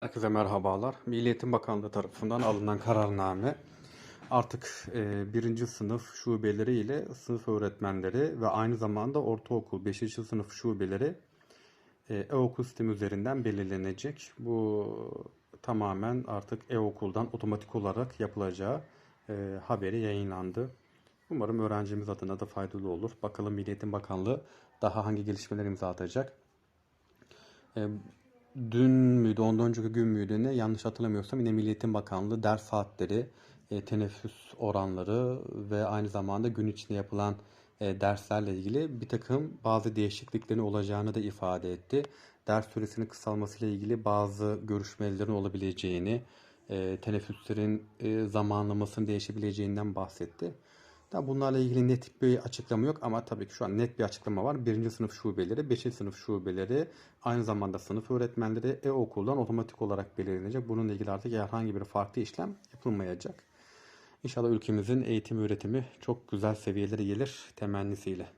Herkese merhabalar. Milli Eğitim Bakanlığı tarafından alınan kararname artık e, birinci sınıf şubeleri ile sınıf öğretmenleri ve aynı zamanda ortaokul 5. sınıf şubeleri e, e-okul sistemi üzerinden belirlenecek. Bu tamamen artık e-okuldan otomatik olarak yapılacağı e, haberi yayınlandı. Umarım öğrencimiz adına da faydalı olur. Bakalım Milli Eğitim Bakanlığı daha hangi gelişmeler imza atacak. E, dün müydü, ondan önceki gün müydü ne yanlış hatırlamıyorsam yine Milli Eğitim Bakanlığı ders saatleri, e, teneffüs oranları ve aynı zamanda gün içinde yapılan e, derslerle ilgili bir takım bazı değişikliklerin olacağını da ifade etti. Ders süresinin kısalmasıyla ilgili bazı görüşmelerin olabileceğini, e, teneffüslerin e, zamanlamasının değişebileceğinden bahsetti. Tabi bunlarla ilgili net bir açıklama yok ama tabii ki şu an net bir açıklama var. Birinci sınıf şubeleri, beşinci sınıf şubeleri, aynı zamanda sınıf öğretmenleri e-okuldan otomatik olarak belirlenecek. Bununla ilgili artık herhangi bir farklı işlem yapılmayacak. İnşallah ülkemizin eğitim öğretimi çok güzel seviyelere gelir temennisiyle.